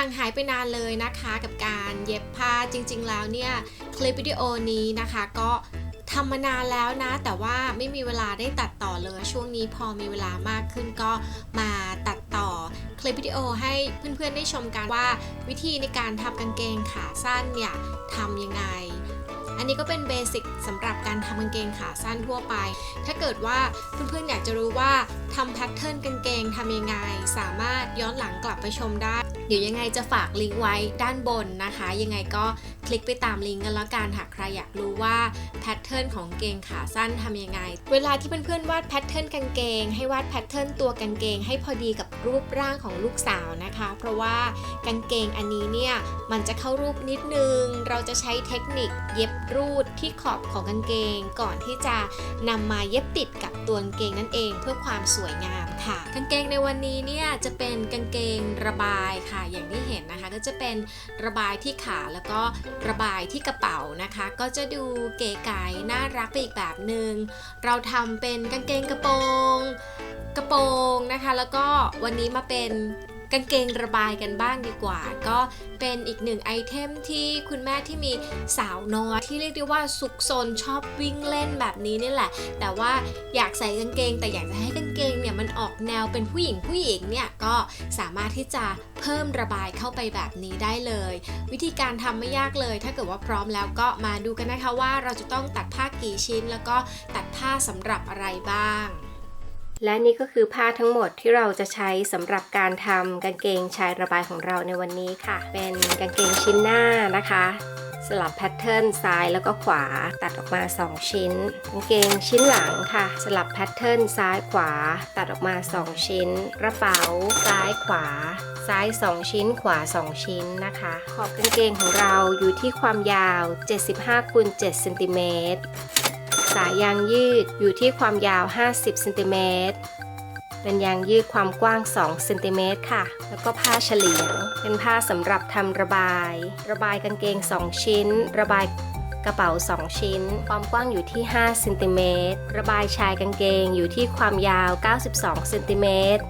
ห่างหายไปนานเลยนะคะกับการเย็บผ้าจริง ๆ แล้วเนี่ยคลิปวิดีโอนี้นะคะก็ทำมานานแล้วนะ แต่ว่าไม่มีเวลาได้ตัดต่อเลย ช่วงนี้พอมีเวลามากขึ้นก็มาตัดต่อคลิปวิดีโอให้เพื่อนๆได้ชมกันว่าวิธีในการทำกางเกงขาสั้นเนี่ยทำยังไง อันนี้ก็เป็นเบสิกสำหรับการทำกางเกงขาสั้นทั่วไป ถ้าเกิดว่าเพื่อนๆอยากจะรู้ว่าทำแพทเทิร์นกางเกงทำยังไง สามารถย้อนหลังกลับไปชมได้ เดี๋ยวยังไงจะฝากลิงก์ไว้ด้านบนนะคะ ยังไงก็ คลิกไปตามลิงก์กันแล้วกันหากใครอยากรู้ว่าแพทเทิร์นของเกงขาสั้นทำยังไง เวลาที่เพื่อนๆวาดแพทเทิร์นกางเกง ให้วาดแพทเทิร์นตัวกางเกงให้พอดีกับรูปร่างของลูกสาวนะคะ เพราะว่ากางเกงอันนี้เนี่ยมันจะเข้ารูปนิดนึง เราจะใช้เทคนิคเย็บรูดที่ขอบของกางเกง ก่อนที่จะนำมาเย็บติดกับตัวกางเกงนั่นเองเพื่อความสวยงามค่ะ กางเกงในวันนี้เนี่ยจะเป็นกางเกงระบายค่ะ อย่างที่เห็นนะคะ ก็จะเป็นระบายที่ขาแล้วก็ระบายที่กระเป๋านะคะ ก็จะดูเก๋ไก๋น่ารักไปอีกแบบหนึง่งเราทำเป็นกางเกงกระโปรง กระโปรงนะคะ แล้วก็วันนี้มาเป็น กางเกงระบายกันบ้างดีกว่า ก็เป็นอีกหนึ่งไอเทมที่คุณแม่ที่มีสาวน้อยที่เรียกได้ว่าสุกซนชอบวิ่งเล่นแบบนี้นี่แหละ แต่ว่าอยากใส่กางเกง แต่อยากจะให้กางเกงเนี่ยมันออกแนวเป็นผู้หญิงผู้หญิงเนี่ยก็สามารถที่จะเพิ่มระบายเข้าไปแบบนี้ได้เลย วิธีการทำไม่ยากเลย ถ้าเกิดว่าพร้อมแล้วก็มาดูกันนะคะว่าเราจะต้องตัดผ้ากี่ชิ้น แล้วก็ตัดผ้าสำหรับอะไรบ้าง และนี่ก็คือผ้าทั้งหมดที่เราจะใช้สำหรับการทำกางเกงชายระบายของเราในวันนี้ค่ะ เป็นกางเกงชิ้นหน้านะคะ สลับแพทเทิร์นซ้ายแล้วก็ขวาตัดออกมา 2 ชิ้น กางเกงชิ้นหลังค่ะ สลับแพทเทิร์นซ้ายขวา ตัดออกมา 2 ชิ้น กระเป๋าซ้ายขวาซ้าย 2 ชิ้นขวา 2 ชิ้นนะคะ ขอบกางเกงของเราอยู่ที่ความยาว 75คูณ7เซนติเมตรายยางยืดอยู่ที่ความยาว 50เซนติเมตรเป็นยางยืดความกว้าง2เซนติเมตรค่ะ แล้วก็ผ้าเฉลียง เป็นผ้าสำหรับทำระบาย ระบายกางเกง 2 ชิ้น ระบายกระเป๋า 2 ชิ้น ความกว้างอยู่ที่5เซนติเมตรระบายชายกางเกงอยู่ที่ความยาว 92เซนติเมตร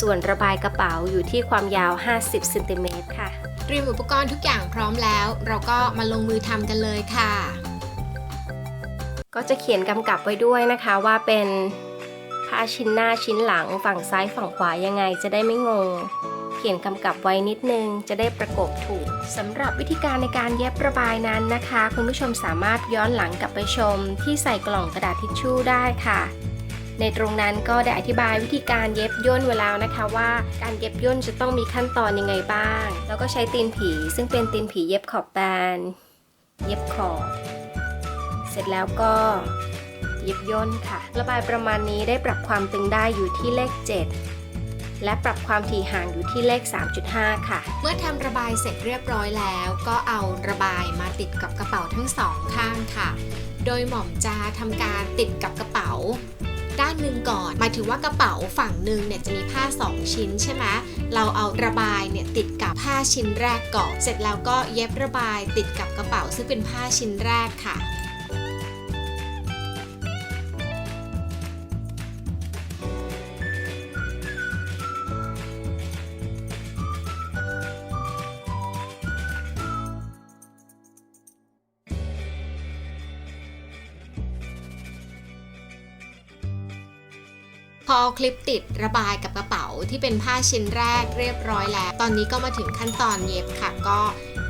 ส่วนระบายกระเป๋าอยู่ที่ความยาว 50เซนติเมตรค่ะ เตรียมอุปกรณ์ทุกอย่างพร้อมแล้ว เราก็มาลงมือทำกันเลยค่ะ ก็จะเขียนกำกับไว้ด้วยนะคะว่าเป็นผ้าชิ้นหน้าชิ้นหลังฝั่งซ้ายฝั่งขวายังไงจะได้ไม่งง เขียนกำกับไว้นิดนึงจะได้ประกบถูกสำหรับวิธีการในการเย็บระบายนั้นนะคะ คุณผู้ชมสามารถย้อนหลังกลับไปชม ที่ใส่กล่องกระดาษทิชชู่ได้ค่ะ ในตรงนั้นก็ได้อธิบายวิธีการเย็บย่นไว้แล้วนะคะว่าการเย็บย่นจะต้องมีขั้นตอนยังไงบ้าง แล้วก็ใช้ตีนผี ซึ่งเป็นตีนผีเย็บขอบแบนเย็บขอบ เสร็จแล้วก็เย็บย่นค่ะ ระบายประมาณนี้ได้ปรับความตึงได้อยู่ที่เลข 7 และปรับความถี่ห่างอยู่ที่เลข 3.5 ค่ะ เมื่อทำระบายเสร็จเรียบร้อยแล้ว ก็เอาระบายมาติดกับกระเป๋าทั้งสองข้างค่ะ โดยหม่อมจะทำการติดกับกระเป๋าด้านหนึ่งก่อนหมายถึงว่ากระเป๋าฝั่งหนึ่งเนี่ยจะมีผ้า 2 ชิ้นใช่ไหมเราเอาระบายเนี่ยติดกับผ้าชิ้นแรกก่อน เสร็จแล้วก็เย็บระบายติดกับกระเป๋าซึ่งเป็นผ้าชิ้นแรกค่ะ พอเอาคลิปติดระบายกับกระเป๋าที่เป็นผ้าชิ้นแรกเรียบร้อยแล้ว ตอนนี้ก็มาถึงขั้นตอนเย็บค่ะ ก็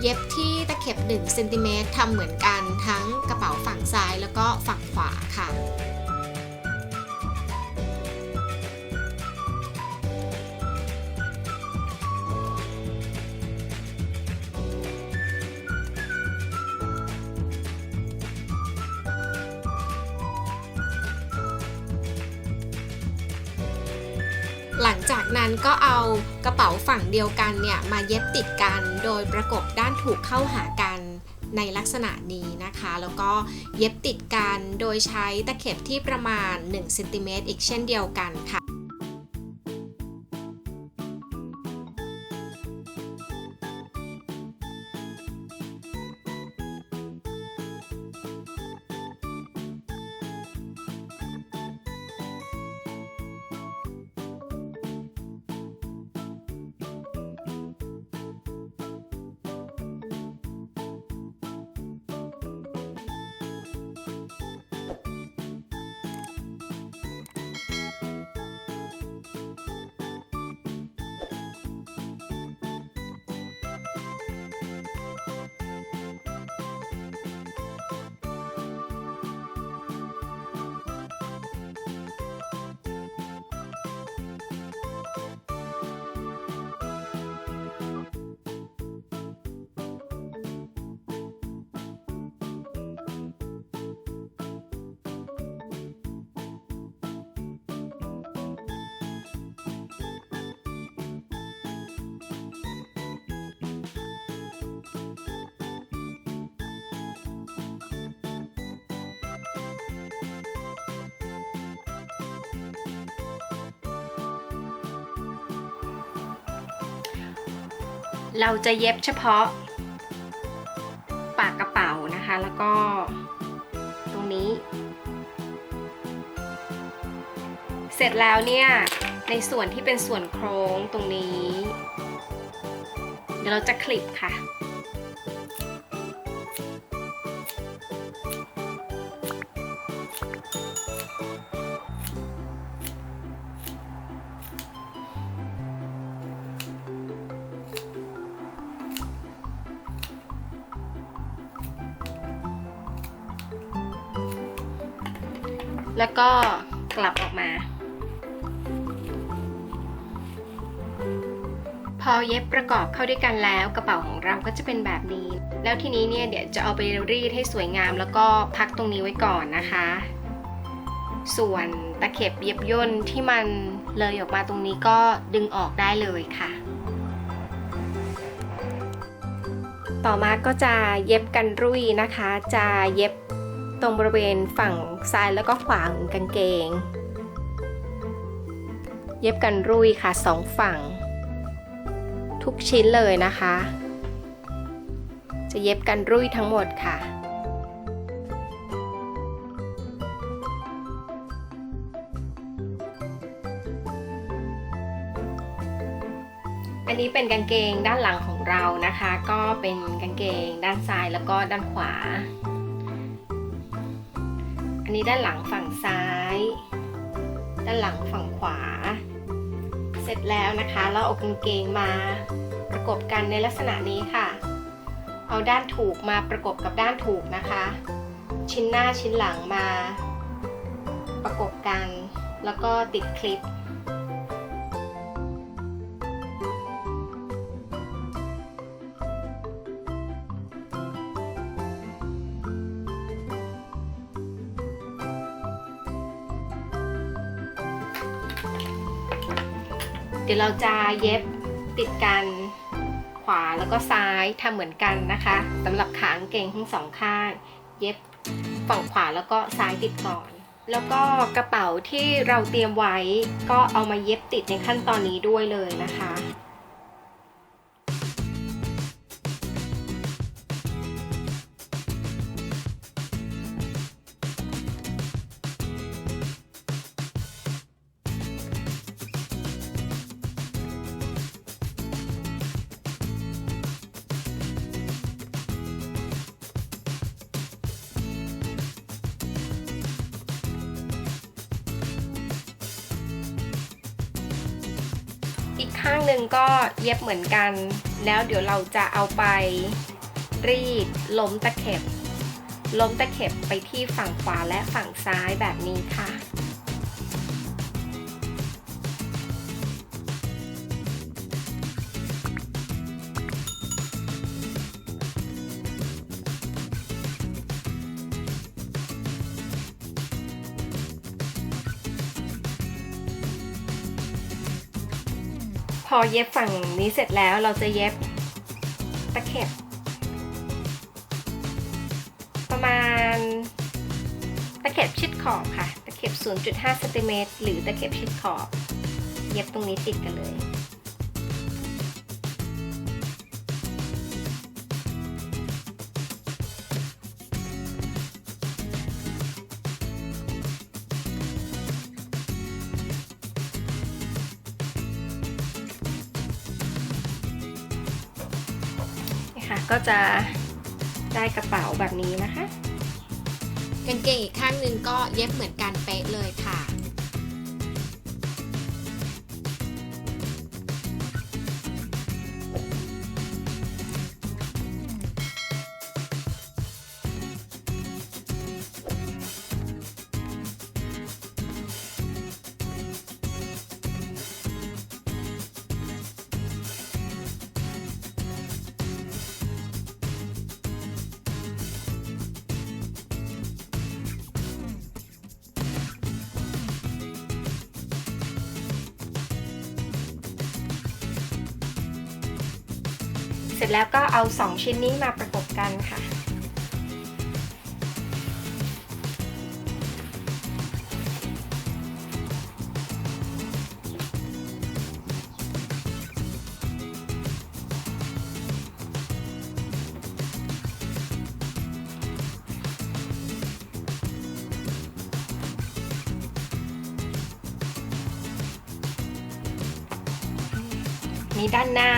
เย็บที่ตะเข็บ1เซนติเมตรทำเหมือนกันทั้งกระเป๋าฝั่งซ้ายแล้วก็ฝั่งขวาค่ะ หลังจากนั้นก็เอากระเป๋าฝั่งเดียวกันเนี่ยมาเย็บติดกันโดยประกบด้านถูกเข้าหากันในลักษณะนี้นะคะ แล้วก็เย็บติดกันโดยใช้ตะเข็บที่ประมาณ1เซนติเมตรอีกเช่นเดียวกันค่ะ เราจะเย็บเฉพาะ ปากกระเป๋านะคะ แล้วก็ตรงนี้ เสร็จแล้วเนี่ยในส่วนที่เป็นส่วนโครงตรงนี้ เดี๋ยวเราจะคลิปค่ะ ก็กลับออกมา พอเย็บประกอบเข้าด้วยกันแล้วกระเป๋าของเราก็จะเป็นแบบนี้ แล้วทีนี้เนี่ยเดี๋ยวจะเอาไปรีดให้สวยงาม แล้วก็พักตรงนี้ไว้ก่อนนะคะ ส่วนตะเข็บเย็บย่นที่มันเลยออกมาตรงนี้ก็ดึงออกได้เลยค่ะต่อมาก็จะเย็บกันรุ่ยนะคะ จะเย็บ รงบริเวณฝั่งซ้ายแล้วก็ขวาของกางเกง เย็บกันรุยค่ะสองฝั่ง ทุกชิ้นเลยนะคะ จะเย็บกันรุยทั้งหมดค่ะอันนี้เป็นกางเกงด้านหลังของเรานะคะ ก็เป็นกางเกงด้านซ้ายแล้วก็ด้านขวา นี้ด้านหลังฝั่งซ้าย ด้านหลังฝั่งขวา เสร็จแล้วนะคะ เราเอากางเกงมาประกบกันในลักษณะนี้ค่ะ เอาด้านถูกมาประกบกับด้านถูกนะคะ ชิ้นหน้าชิ้นหลังมา ประกบกัน แล้วก็ติดคลิป เดี๋ยวเราจะเย็บติดกันขวาแล้วก็ซ้ายทำเหมือนกันนะคะสำหรับขางเกงทั้งสองข้าง เย็บฝั่งขวาแล้วก็ซ้ายติดก่อน แล้วก็กระเป๋าที่เราเตรียมไว้ก็เอามาเย็บติดในขั้นตอนนี้ด้วยเลยนะคะ อีกข้างหนึ่งก็เย็บเหมือนกัน แล้วเดี๋ยวเราจะเอาไปรีดล้มตะเข็บ ล้มตะเข็บไปที่ฝั่งขวาและฝั่งซ้ายแบบนี้ค่ะ อเย็บฝั่งนี้เสร็จแล้วเราจะเย็บตะเข็บ ประมาณตะเข็บชิดขอบค่ะ ตะเข็บ 0.5เซนติเมตรหรือตะเข็บชิดขอบ เย็บตรงนี้ติดกันเลย คะก็จะได้กระเป๋าแบบนี้นะคะ กางเกงอีกข้างหนึ่งก็เย็บเหมือนกันเป๊ะเลยค่ะ ร็จแล้วก็เอา 2 ชิ้นนี้มาประกบกันค่ะ นี้ด้านหน้า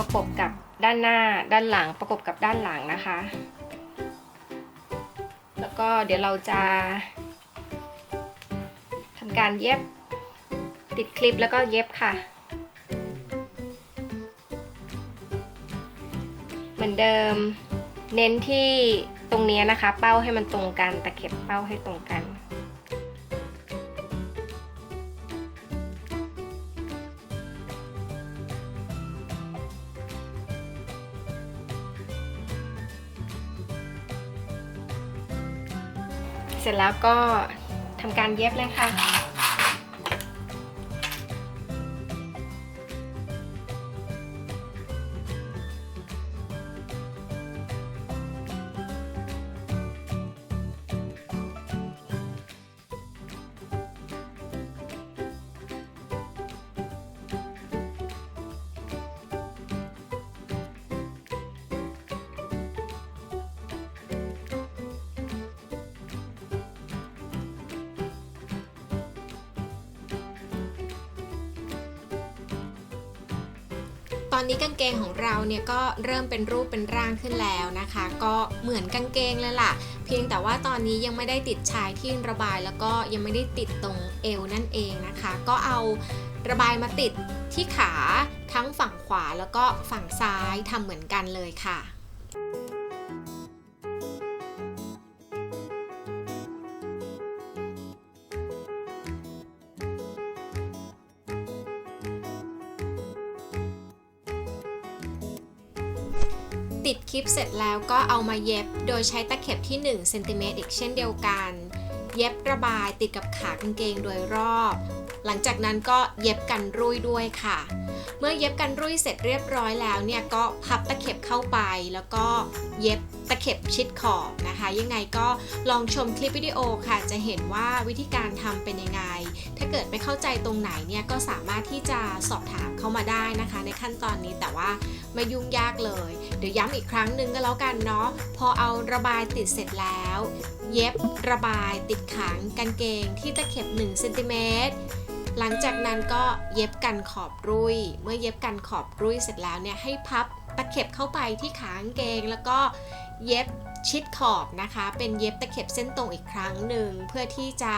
ประกบกับด้านหน้าด้านหลังประกบกับด้านหลังนะคะ แล้วก็เดี๋ยวเราจะทำการเย็บติดคลิปแล้วก็เย็บค่ะ เหมือนเดิมเน้นที่ตรงนี้นะคะ เป้าให้มันตรงกันตะเข็บเป้าให้ตรงกัน เสร็จแล้วก็ทำการเย็บเลยค่ะ ตอนนี้กางเกงของเราเนี่ยก็เริ่มเป็นรูปเป็นร่างขึ้นแล้วนะคะ ก็เหมือนกางเกงเลยล่ะ เพียงแต่ว่าตอนนี้ยังไม่ได้ติดชายที่ระบายแล้วก็ยังไม่ได้ติดตรงเอวนั่นเองนะคะ ก็เอาระบายมาติดที่ขาทั้งฝั่งขวาแล้วก็ฝั่งซ้ายทำเหมือนกันเลยค่ะ ติดคลิปเสร็จแล้วก็เอามาเย็บโดยใช้ตะเข็บที่1เซนติเมตรอีกเช่นเดียวกัน เย็บระบายติดกับขากางเกงโดยรอบ หลังจากนั้นก็เย็บกันรุ่ยด้วยค่ะ เมื่อเย็บกันรุ่ยเสร็จเรียบร้อยแล้วเนี่ยก็พับตะเข็บเข้าไปแล้วก็เย็บ ตะเข็บชิดขอบนะคะ ยังไงก็ลองชมคลิปวิดีโอค่ะ จะเห็นว่าวิธีการทำเป็นยังไง ถ้าเกิดไม่เข้าใจตรงไหนเนี่ยก็สามารถที่จะสอบถามเข้ามาได้นะคะ ในขั้นตอนนี้แต่ว่าไม่ยุ่งยากเลย เดี๋ยวย้ำอีกครั้งหนึ่งก็แล้วกันเนาะพอเอาระบายติดเสร็จแล้ว เย็บระบายติดขังกางเกงที่ตะเข็บ1เซนติเมตรหลังจากนั้นก็เย็บกันขอบรุ่ยเมื่อเย็บกันขอบรุ่ยเสร็จแล้วเนี่ยให้พับตะเข็บเข้าไปที่ขางเกงแล้วก็ เย็บชิดขอบนะคะ เป็นเย็บตะเข็บเส้นตรงอีกครั้งหนึ่งเพื่อที่จะ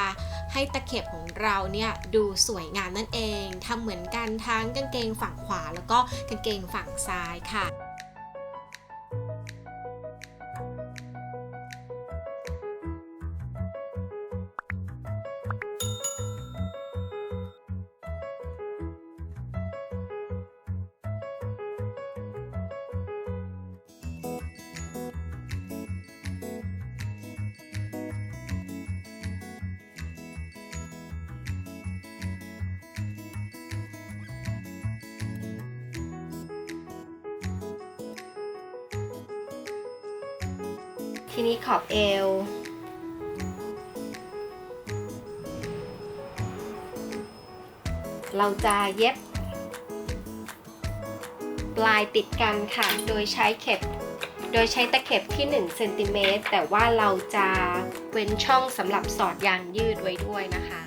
ให้ตะเข็บของเราเนี่ยดูสวยงามนั่นเองทำเหมือนกันทั้งกางเกงฝั่งขวา แล้วก็กางเกงฝั่งซ้ายค่ะ ทีนี้ขอบเอว เราจะเย็บ ปลายติดกันค่ะ โดยใช้เข็บ โดยใช้ตะเข็บที่1เซนติเมตรแต่ว่าเราจะเว้นช่องสำหรับสอดยางยืดไว้ด้วยนะคะ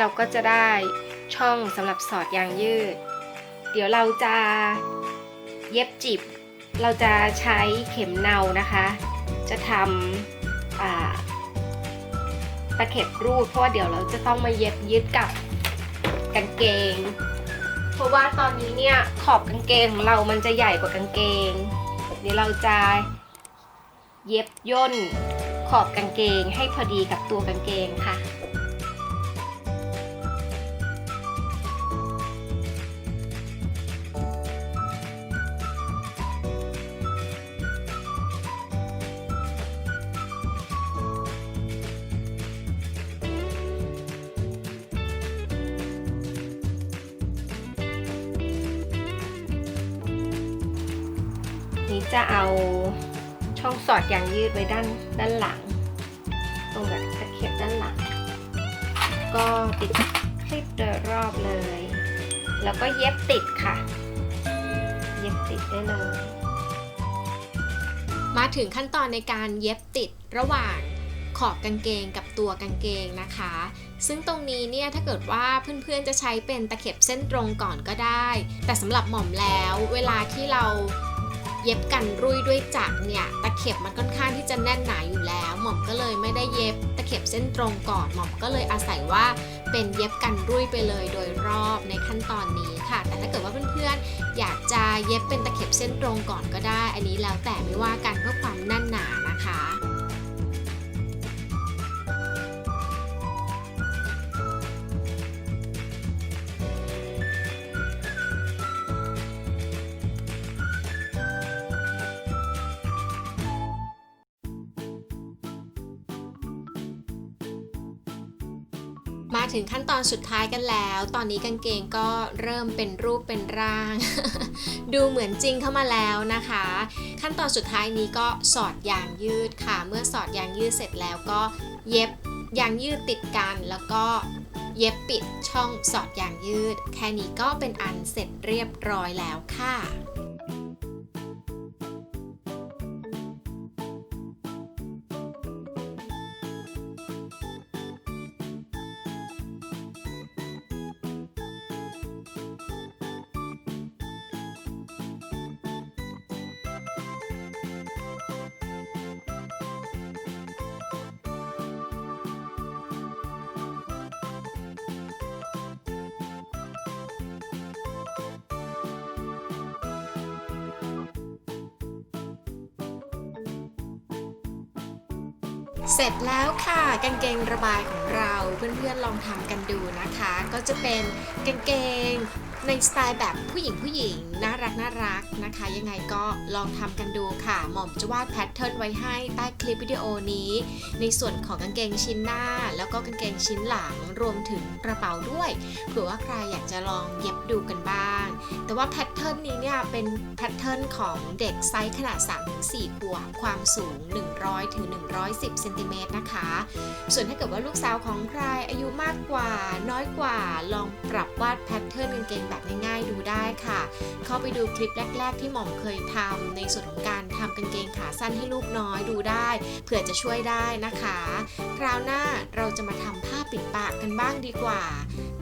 เราก็จะได้ช่องสำหรับสอดยางยืด เดี๋ยวเราจะเย็บจิบ เราจะใช้เข็มเนานะคะ จะทำตะเข็บรูด เพราะว่าเดี๋ยวเราจะต้องมาเย็บยึดกับกางเกง เพราะว่าตอนนี้เนี่ยขอบกางเกงของเรามันจะใหญ่กว่ากางเกง เดี๋ยวเราจะเย็บย่นขอบกางเกงให้พอดีกับตัวกางเกงค่ะ นี้จะเอาช่องสอดยางยืดไว้ด้านด้านหลัง ตรงแบบตะเข็บด้านหลัง ก็ติดคลิปโดยรอบเลย แล้วก็เย็บติดค่ะงติดได้เลย มาถึงขั้นตอนในการเย็บติดระหว่างขอบกางเกงกับตัวกางเกงนะคะ ซึ่งตรงนี้เนี่ยถ้าเกิดว่าเพื่อนๆจะใช้เป็นตะเข็บเส้นตรงก่อนก็ได้ แต่สำหรับหม่อมแล้ว เวลาที่เรา เย็บกันรุ่ยด้วยจักรเนี่ยตะเข็บมันค่อนข้างที่จะแน่นหนาอยู่แล้ว หม่อมก็เลยไม่ได้เย็บตะเข็บเส้นตรงก่อนหม่อมก็เลยอาศัยว่าเป็นเย็บกันรุ่ยไปเลยโดยรอบในขั้นตอนนี้ค่ะ แต่ถ้าเกิดว่าเพื่อนๆอยากจะเย็บเป็นตะเข็บเส้นตรงก่อนก็ได้ อันนี้แล้วแต่ไม่ว่ากันเพื่อความแน่นหนานะคะ ตอนสุดท้ายกันแล้ว ตอนนี้กางเกงก็เริ่มเป็นรูปเป็นร่าง ดูเหมือนจริงเข้ามาแล้วนะคะ ขั้นตอนสุดท้ายนี้ก็สอดยางยืดค่ะ เมื่อสอดยางยืดเสร็จแล้วก็เย็บยางยืดติดกันแล้วก็เย็บปิดช่องสอดยางยืด แค่นี้ก็เป็นอันเสร็จเรียบร้อยแล้วค่ะ เสร็จแล้วค่ะกางเกงระบายของเราเพื่อนๆลองทำกันดูนะคะ ก็จะเป็นกางเกงในสไตล์แบบผู้หญิงผู้หญิงน่ารักน่ารักนะคะ ยังไงก็ลองทำกันดูค่ะ หม่อมจะวาดแพทเทิร์นไว้ให้ใต้คลิปวิดีโอนี้ ในส่วนของกางเกงชิ้นหน้า แล้วก็กางเกงชิ้นหลัง รวมถึงกระเป๋าด้วยเผื่อว่าใครอยากจะลองเย็บดูกันบ้าง แต่ว่าแพทเทิร์นนี้เนี่ยเป็นแพทเทิร์นของเด็กไซส์ขนาด 3-4ขวบความสูง 100ถึง110เซนติเมตรนะคะ ส่วนถ้าเกิดว่าลูกสาวของใครอายุมากกว่าน้อยกว่าลองปรับวาดแพทเทิร์นกางเกงแบบง่ายๆดูได้ค่ะ เข้าไปดูคลิปแรก ๆ ที่หม่อมเคยทำในส่วนของการทำกางเกงขาสั้นให้ลูกน้อยดูได้เผื่อจะช่วยได้นะคะ คราวหน้าเราจะมาทำผ้าปิดปากกันบ้างดีกว่า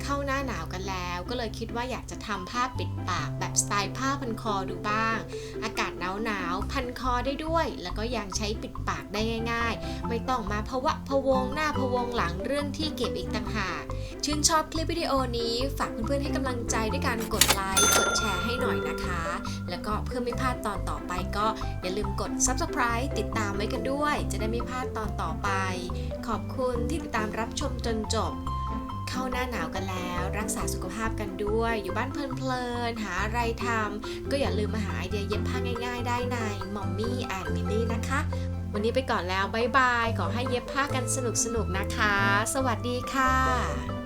เข้าหน้าหนาวกันแล้ว ก็เลยคิดว่าอยากจะทำผ้าปิดปากแบบสไตล์ผ้าพันคอดูบ้าง อากาศหนาวหนาวๆพันคอได้ด้วย แล้วก็ยังใช้ปิดปากได้ง่าย ๆ ไม่ต้องมาพะวะพะวงหน้าพะวงหลังเรื่องที่เก็บอีกต่างหากชื่นชอบคลิปวิดีโอนี้ ฝากเพื่อนๆให้กำลังใจด้วยการกดไลค์กดแชร์ให้หน่อยนะคะ แล้วก็เพื่อไม่พลาดตอนต่อไปก็อย่าลืมกด subscribe ติดตามไว้กันด้วย จะได้ไม่พลาดตอนต่อไป ขอบคุณที่ติดตามรับชมจนจบ เข้าหน้าหนาวกันแล้ว รักษาสุขภาพกันด้วย อยู่บ้านเพลินๆหาอะไรทำก็อย่าลืมมาหาไอเดียเย็บผ้าง่ายๆ ได้ในมอมมี่แอนมินนี่นะคะ วันนี้ไปก่อนแล้ว บ๊ายบาย ขอให้เย็บผ้ากันสนุกๆนะคะ สวัสดีค่ะ